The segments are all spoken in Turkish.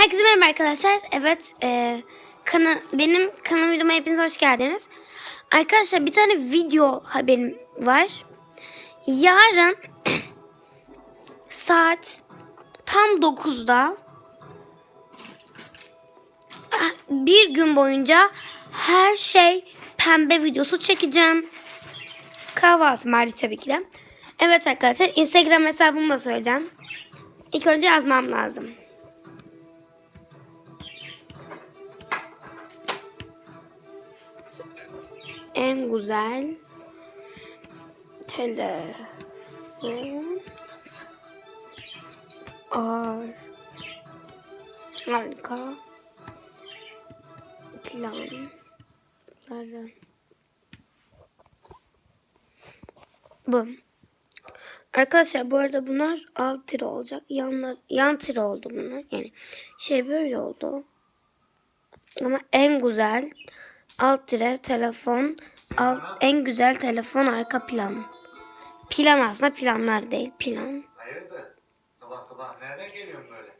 Herkese merhaba arkadaşlar. Evet, e, kana, benim kanal videoma hepiniz hoş geldiniz. Arkadaşlar bir tane video haberim var. Yarın saat tam 9'da ah, bir gün boyunca her şey pembe videosu çekeceğim. Kahvaltı hariç tabii ki de. Evet arkadaşlar Instagram hesabımı da söyleyeceğim. İlk önce yazmam lazım. En güzel telefon ar arka planları bu. Arkadaşlar bu arada bunlar alt tire olacak. Yanlar, yan tire oldu bunlar. Yani şey böyle oldu. Ama en güzel alt tire telefon alt, en güzel telefon arka plan. Plan aslında planlar değil plan. Hayırdır? Sabah sabah nereden geliyorsun böyle?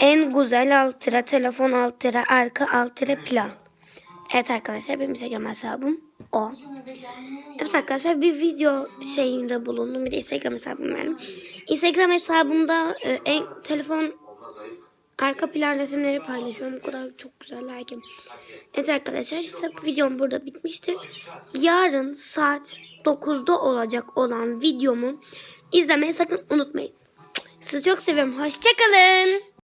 En güzel alt tire telefon alt tire arka alt tire plan. Evet arkadaşlar benim Instagram hesabım o. Evet arkadaşlar bir video şeyinde bulundum. Bir de Instagram hesabım verdim. Instagram hesabımda e, en telefon. Arka plan resimleri paylaşıyorum. Bu kadar çok güzel ki. Evet arkadaşlar işte videom burada bitmiştir. Yarın saat 9'da olacak olan videomu izlemeyi sakın unutmayın. Sizi çok seviyorum. Hoşçakalın.